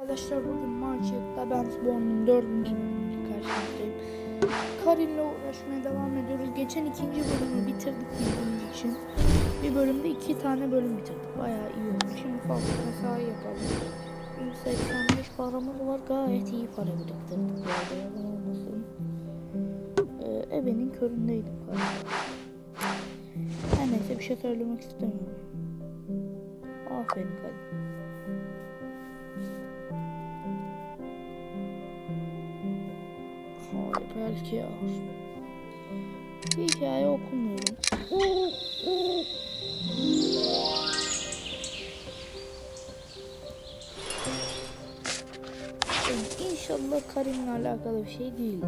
Arkadaşlar bugün Marchik'ta ben Spawn'un dördüncü bölümüyle karşınızdayım. Karin'le uğraşmaya devam ediyoruz. Geçen ikinci bölümü bitirdik bildiğiniz için. Bir bölümde iki tane bölüm bitirdik. Bayağı iyi oldu. Şimdi fazla mesai yapalım. 185 paramız var. Gayet iyi para biriktirdik. Bu olmasın. Ee, ebenin köründeydim. Her neyse bir şey söylemek istemiyorum. Aferin Karin. Belki ya. Bir hikaye okumuyorum. İnşallah Karim'le alakalı bir şey değildir.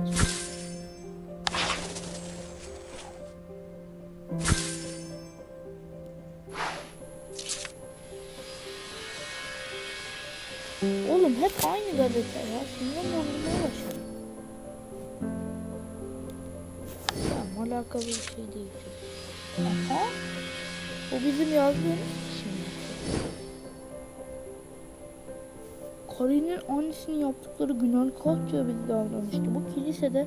Oğlum hep aynı gazete ya. Şimdi bir şey değil. Aha. Bu bizim yazdığımız şimdi. Karin'in annesinin yaptıkları günah kalkıyor bizi davranmıştı. Bu kilisede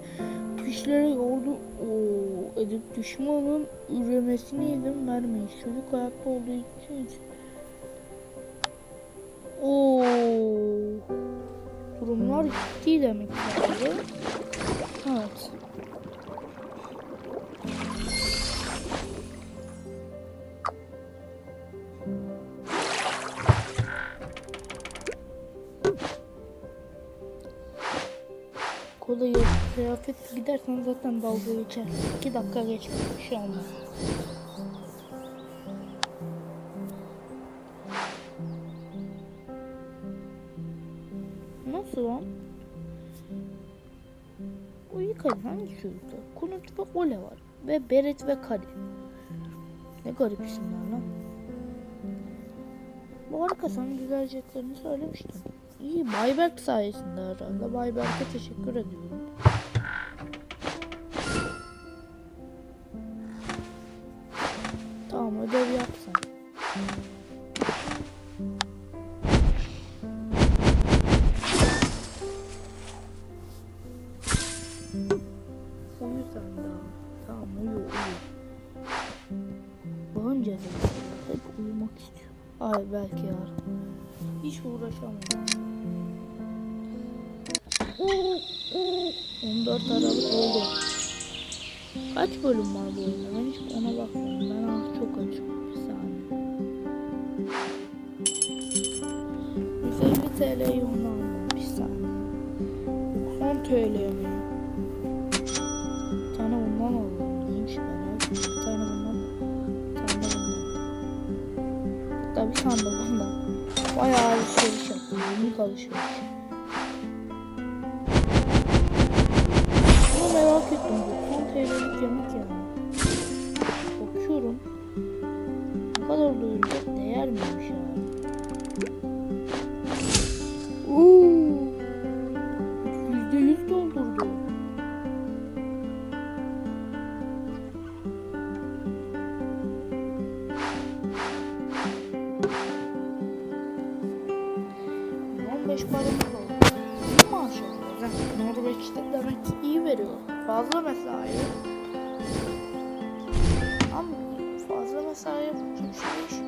kişilere yordu. Oo, edip düşmanın üremesine izin vermeyin. Çocuk hayatta olduğu için Oo. Durumlar ciddi demek ki. Evet. Kolayı kıyafet gidersen zaten dalga geçer. 2 dakika geçmez bir şey olmaz. Nasıl lan? O yıkayın hangi çocukta? Kunut ve Ole var. Ve Beret ve Kadi. Ne garip isimler lan. Bu arada sana düzeleceklerini söylemiştim. İyi Bayberk sayesinde herhalde. Bayberk'e teşekkür ediyorum. Tamam ödev yapsın. Uyu sen daha. Tamam uyu. Hep uyumak istiyor. Ay belki yarın. Hiç uğraşamam. 14 Aralık oldu. Kaç bölüm var bu oyunda? Ben hiç ona bakmadım. Ben artık çok açım. Bir saniye. 150 TL'yi onu aldım. Bir saniye. 10 TL mi? Bir tane bundan alalım. Neymiş ettim. Bir tane bundan. Bir tane bundan. Hatta bir tane bundan. Bayağı alışveriş yaptım. Günlük. Veriyor. Fazla mesai. Ama fazla mesai yapınca bir şey.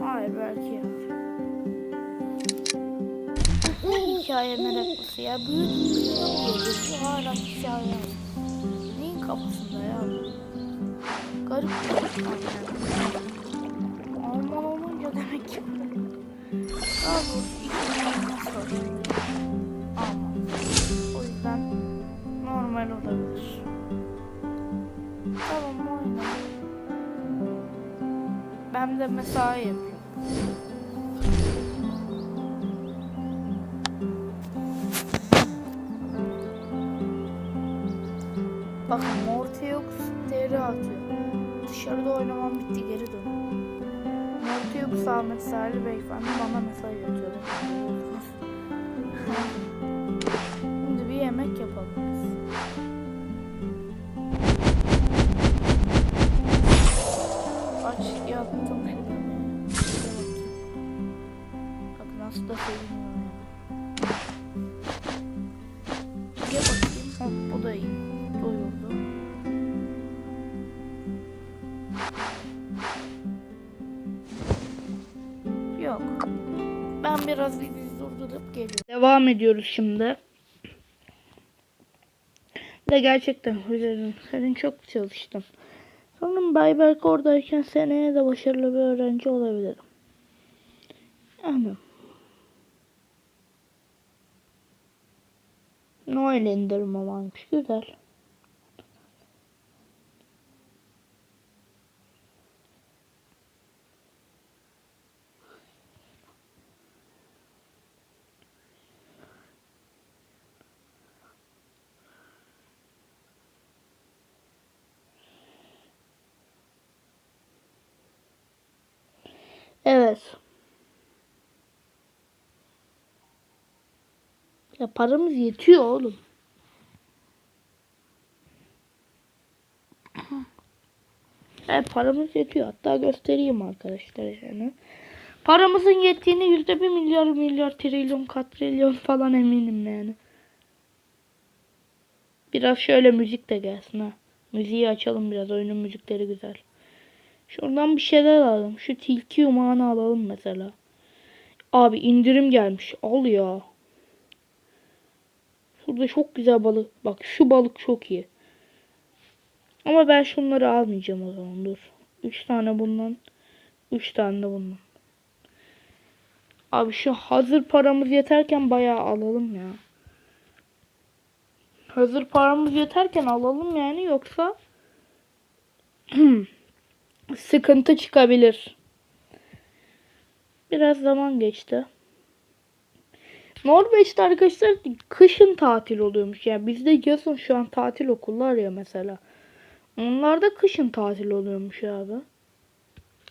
Hayır belki ya. Hikaye meraklısı ya. Büyük bir hala hikaye. Neyin kafasında ya? Garip olunca demek ki Alman. O yüzden normal olabilir. Tamam oyna. Ben de mesai yapıyorum. Bakın Morteox deri atıyor. Dışarıda oynamam bitti geri dön. Morteox Ahmet Salih Beyefendi bana mesaj atıyor. Şimdi bir yemek yapalım biraz bir biz durdurup geliyor. Devam ediyoruz şimdi. De gerçekten Hüseyin senin çok çalıştın. Sanırım Bayberk oradayken seneye de başarılı bir öğrenci olabilirim. Yani. Noel indirimi varmış. Güzel. Evet. Ya paramız yetiyor oğlum. Evet paramız yetiyor. Hatta göstereyim arkadaşlar yani. Paramızın yettiğini yüzde bir milyar milyar trilyon katrilyon falan eminim yani. Biraz şöyle müzik de gelsin ha. Müziği açalım biraz. Oyunun müzikleri güzel. Şuradan bir şeyler alalım. Şu tilki yumağını alalım mesela. Abi indirim gelmiş. Al ya. Şurada çok güzel balık. Bak şu balık çok iyi. Ama ben şunları almayacağım o zaman. Dur. 3 tane bundan. 3 tane de bundan. Abi şu hazır paramız yeterken bayağı alalım ya. Hazır paramız yeterken alalım yani yoksa sıkıntı çıkabilir. Biraz zaman geçti. Norveç'te arkadaşlar kışın tatil oluyormuş. Yani bizde yazın şu an tatil okullar ya mesela. Onlarda kışın tatil oluyormuş abi.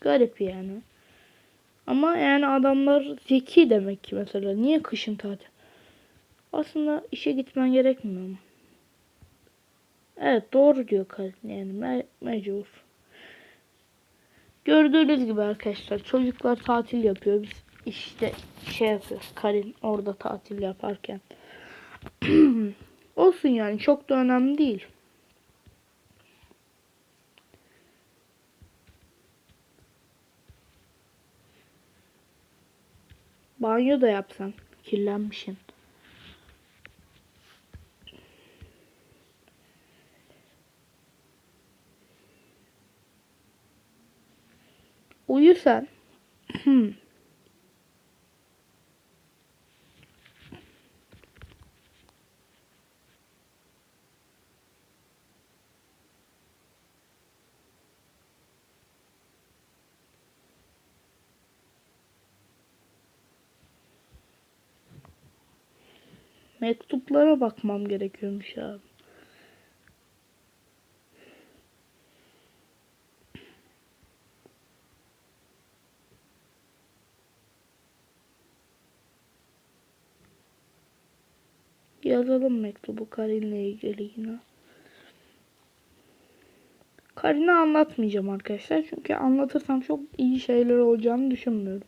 Garip yani. Ama yani adamlar zeki demek ki mesela. Niye kışın tatil? Aslında işe gitmen gerekmiyor mu? Evet doğru diyor. Yani me mecbur. Gördüğünüz gibi arkadaşlar çocuklar tatil yapıyor. Biz işte şey yapıyoruz. Karin orada tatil yaparken. Olsun yani çok da önemli değil. Banyo da yapsan. Kirlenmişsin. Uyu sen. Mektuplara bakmam gerekiyormuş abi. Yazalım mektubu Karin'le ilgili yine. Karin'e anlatmayacağım arkadaşlar. Çünkü anlatırsam çok iyi şeyler olacağını düşünmüyorum.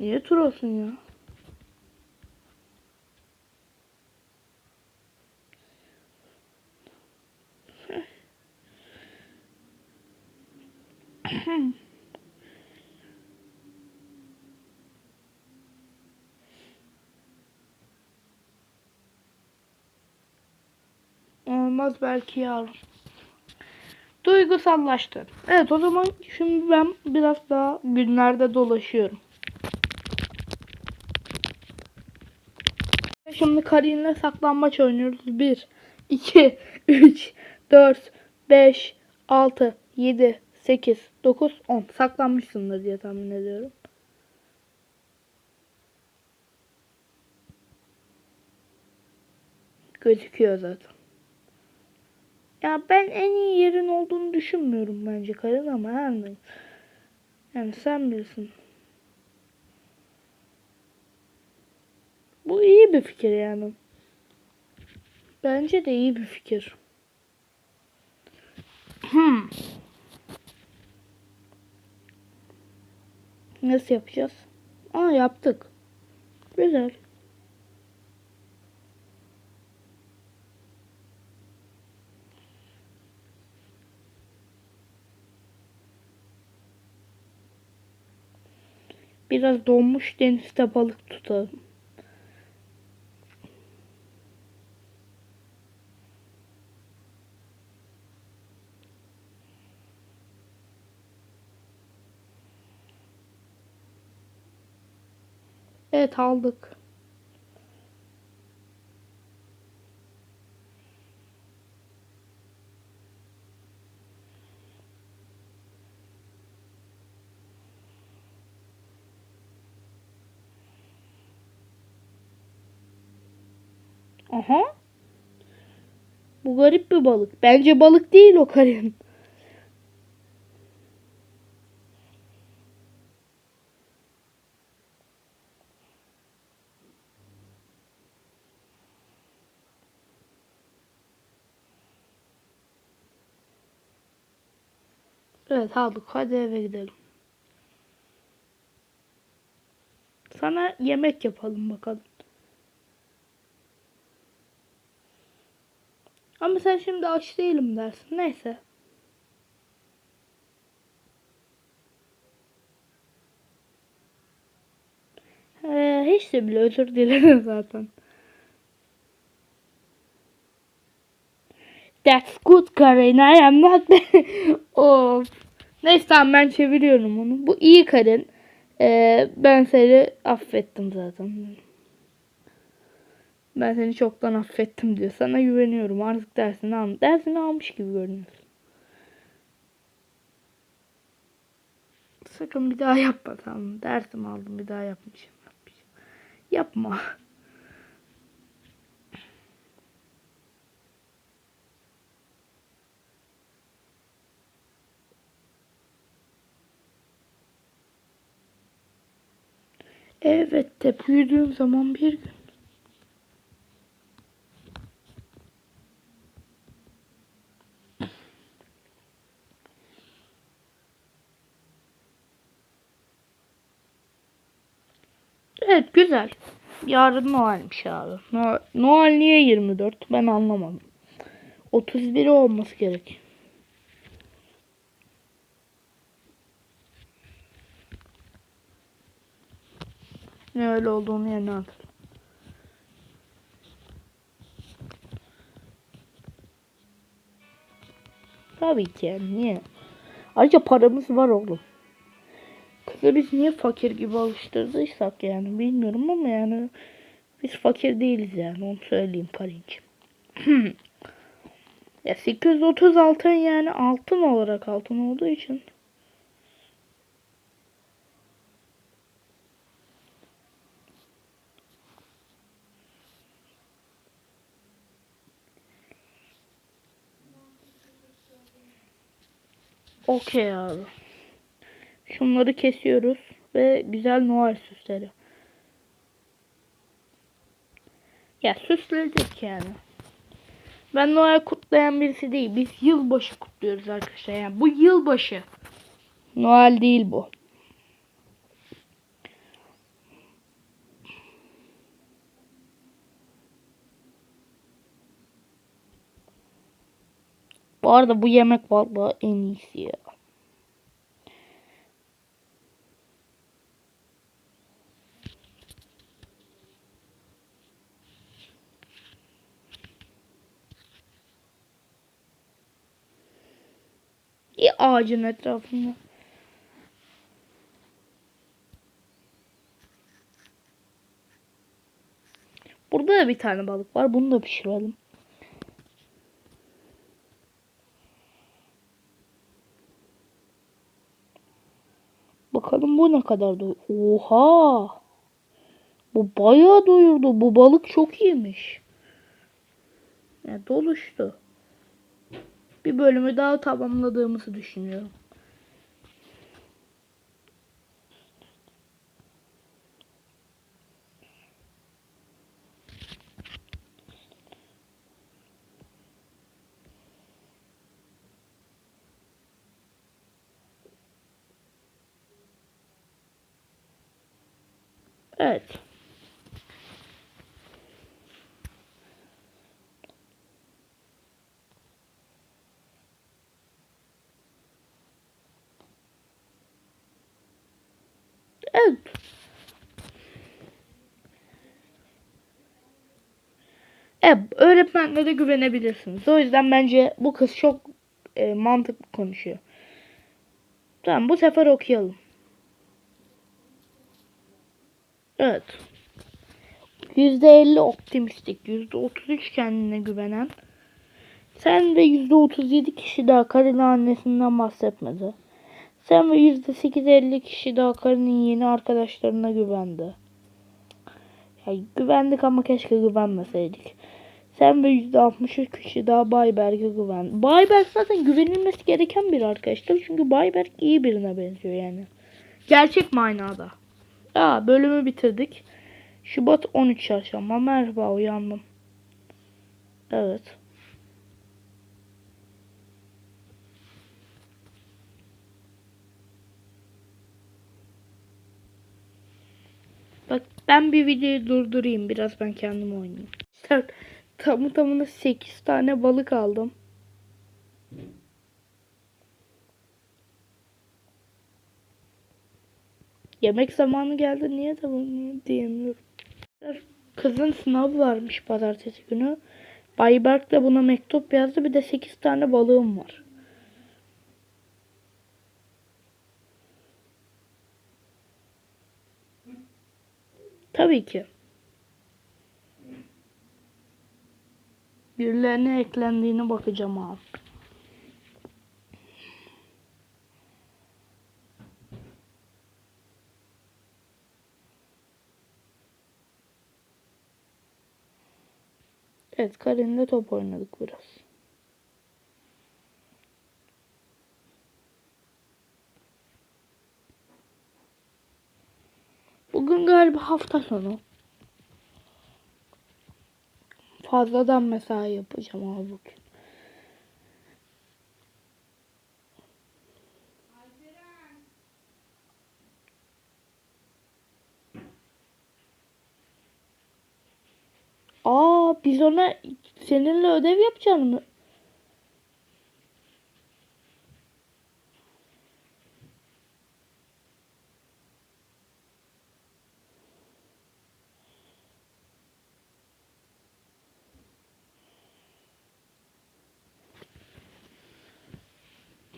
Niye tur ya? Olmaz belki yarın. Duygusallaştı. Evet o zaman şimdi ben biraz daha günlerde dolaşıyorum. Şimdi Karin'le saklambaç oynuyoruz. 1, 2, 3, 4, 5, 6, 7, 8, 9, 10. Saklanmışsındır diye tahmin ediyorum. Gözüküyor zaten. Ya ben en iyi yerin olduğunu düşünmüyorum bence Karin ama her neyse. Yani sen bilirsin. Bu iyi bir fikir yani. Bence de iyi bir fikir. Hmm. Nasıl yapacağız? Aa yaptık. Güzel. Biraz donmuş denizde balık tutalım. Evet aldık. Aha. Bu garip bir balık. Bence balık değil o karin. Evet aldık. Hadi eve gidelim. Sana yemek yapalım bakalım. Ama sen şimdi aç değilim dersin. Neyse. Ee, hiç de bile özür dilerim zaten. That's good Karen. I am not. of. Neyse tamam ben çeviriyorum onu. Bu iyi Karen. Ee, ben seni affettim zaten. Ben seni çoktan affettim diyor. Sana güveniyorum. Artık dersini al. Dersini almış gibi görünüyorsun. Sakın bir daha yapma tamam. Dersim aldım bir daha yapmışım. yapmışım. Yapma. Evet de büyüdüğüm zaman bir gün. Evet güzel. Yarın Noel'miş abi. No Noel niye 24? Ben anlamadım. 31 olması gerek. Ne öyle olduğunu yerine hatırlıyorum. Tabii ki niye? Ayrıca paramız var oğlum. Kızı biz niye fakir gibi alıştırdıysak yani bilmiyorum ama yani biz fakir değiliz yani onu söyleyeyim Karin'cim. ya 830 altın yani altın olarak altın olduğu için. Okey abi. Şunları kesiyoruz ve güzel Noel süsleri. Ya süsledik yani. Ben Noel kutlayan birisi değil. Biz yılbaşı kutluyoruz arkadaşlar. Yani bu yılbaşı. Noel değil bu. Bu arada bu yemek vallahi en iyisi ya. Bir ağacın etrafında. Burada da bir tane balık var. Bunu da pişirelim. Bakalım ne kadar doy. Oha! Bu bayağı doyurdu. Bu balık çok iyiymiş. Yani doluştu. Bir bölümü daha tamamladığımızı düşünüyorum. Evet. Evet. Evet, öğretmenlere güvenebilirsiniz. O yüzden bence bu kız çok e, mantıklı konuşuyor. Tamam bu sefer okuyalım. Evet. %50 optimistik, %33 kendine güvenen. Sen ve %37 kişi daha karın annesinden bahsetmedi. Sen ve %8-50 kişi daha karının yeni arkadaşlarına güvendi. Ya güvendik ama keşke güvenmeseydik. Sen ve %63 kişi daha Bayberk'e güvendi. Bayberk zaten güvenilmesi gereken bir arkadaşlar. Çünkü Bayberk iyi birine benziyor yani. Gerçek manada. Ya bölümü bitirdik. Şubat 13 çarşamba. Merhaba uyandım. Evet. Bak ben bir videoyu durdurayım. Biraz ben kendim oynayayım. Evet, Tamı tamına 8 tane balık aldım. Yemek zamanı geldi. Niye bunu diyemiyorum. Kızın sınavı varmış pazartesi günü. Bayberk de buna mektup yazdı. Bir de 8 tane balığım var. Tabii ki. Birilerine eklendiğine bakacağım abi. Evet Karin'le top oynadık biraz. Bugün galiba hafta sonu. Fazladan mesai yapacağım abi bugün. Aa biz ona seninle ödev yapacağız mı?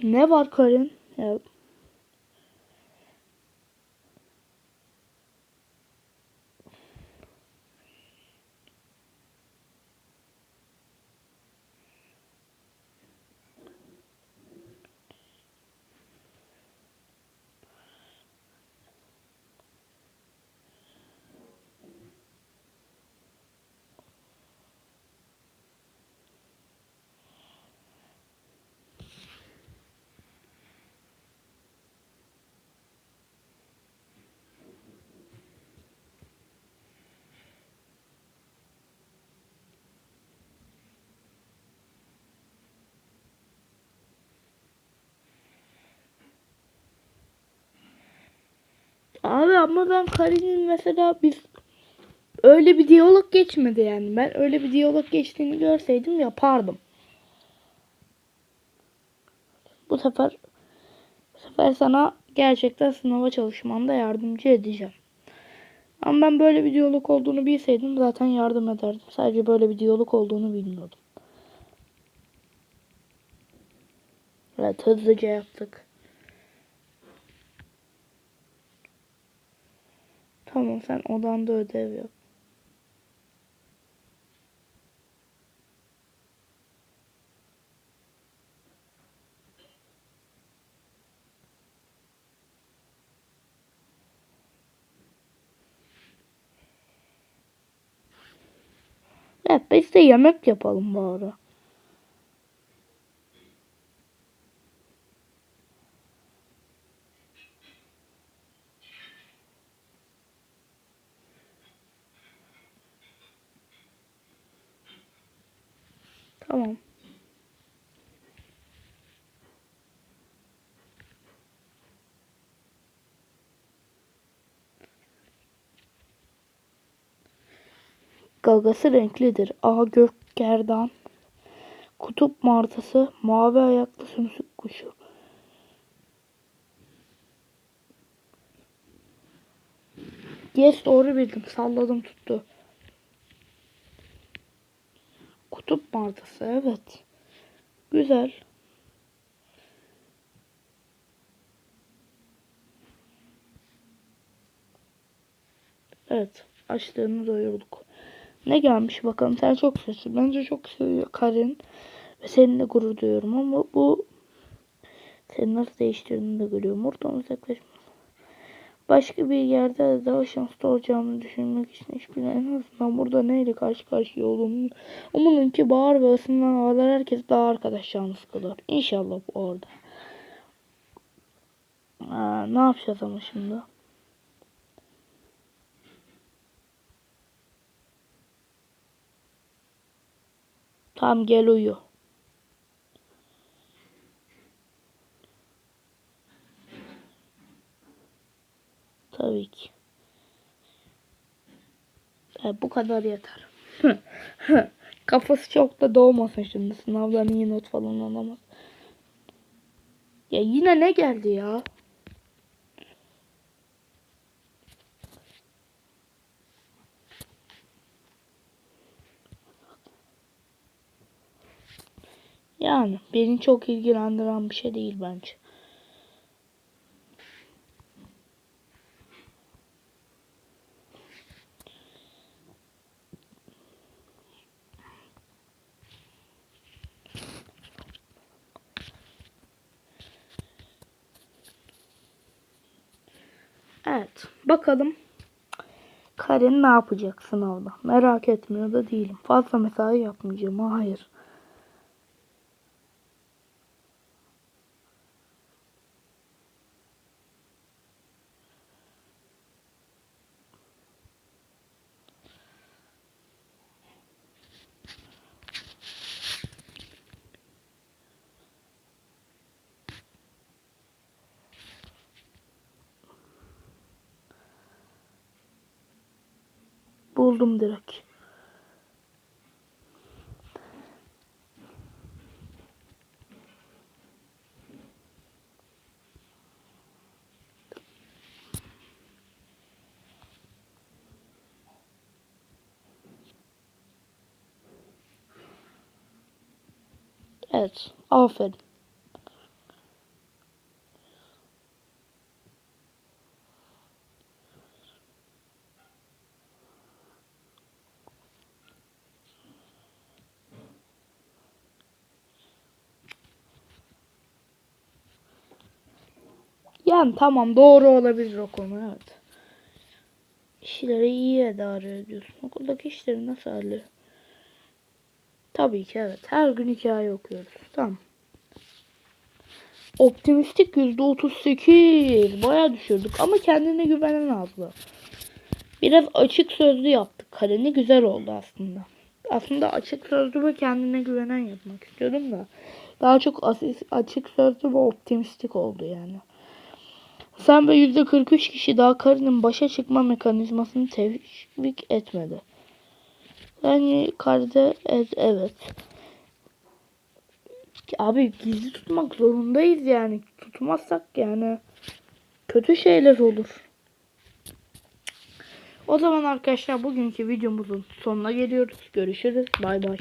Ne var Karin? Ya, Abi ama ben Karin'in mesela biz öyle bir diyalog geçmedi yani. Ben öyle bir diyalog geçtiğini görseydim yapardım. Bu sefer bu sefer sana gerçekten sınava çalışmanda yardımcı edeceğim. Ama ben böyle bir diyalog olduğunu bilseydim zaten yardım ederdim. Sadece böyle bir diyalog olduğunu bilmiyordum. Evet hızlıca yaptık. Tamam sen odanda ödev yap. Evet biz de yemek yapalım bu ara. Tamam. Gagası renklidir. A gök gerdan. Kutup martısı, mavi ayaklı sümsük Yes doğru bildim. Salladım tuttu. Kutup martısı evet. Güzel. Evet. Açlığını doyurduk. Ne gelmiş bakalım. Sen çok seviyorsun. Bence çok seviyor Karin. Ve seninle gurur duyuyorum ama bu seni nasıl değiştirdiğini de görüyorum. Oradan uzaklaşma. Başka bir yerde daha şanslı olacağımı düşünmek için hiçbir en azından burada neyle karşı karşıya olduğumu umurum ki bağır ve ısınan havalar herkes daha arkadaş canlısı kalır. İnşallah orada. Aa, ne yapacağız ama şimdi? Tamam gel uyu. Tabii ki. Evet, bu kadar yeter. Kafası çok da doğmasın şimdi. Sınavdan iyi not falan alamaz. Ya yine ne geldi ya? Yani beni çok ilgilendiren bir şey değil bence. Evet. Bakalım. Karen ne yapacak sınavda? Merak etmiyor da değilim. Fazla mesai yapmayacağım. Hayır. Buldum direkt. Evet. Aferin. Yani tamam doğru olabilir o konu evet. İşleri iyi idare ediyorsun. Okuldaki işleri nasıl hallediyor? Tabii ki evet. Her gün hikaye okuyoruz. Tamam. Optimistik %38. Baya düşürdük ama kendine güvenen azdı. Biraz açık sözlü yaptık. Kaleni güzel oldu aslında. Aslında açık sözlü ve kendine güvenen yapmak istiyordum da. Daha çok açık sözlü ve optimistik oldu yani. Sen ve %43 kişi daha karının başa çıkma mekanizmasını teşvik etmedi. Yani karda evet, evet. Abi gizli tutmak zorundayız yani. Tutmazsak yani kötü şeyler olur. O zaman arkadaşlar bugünkü videomuzun sonuna geliyoruz. Görüşürüz. Bay bay.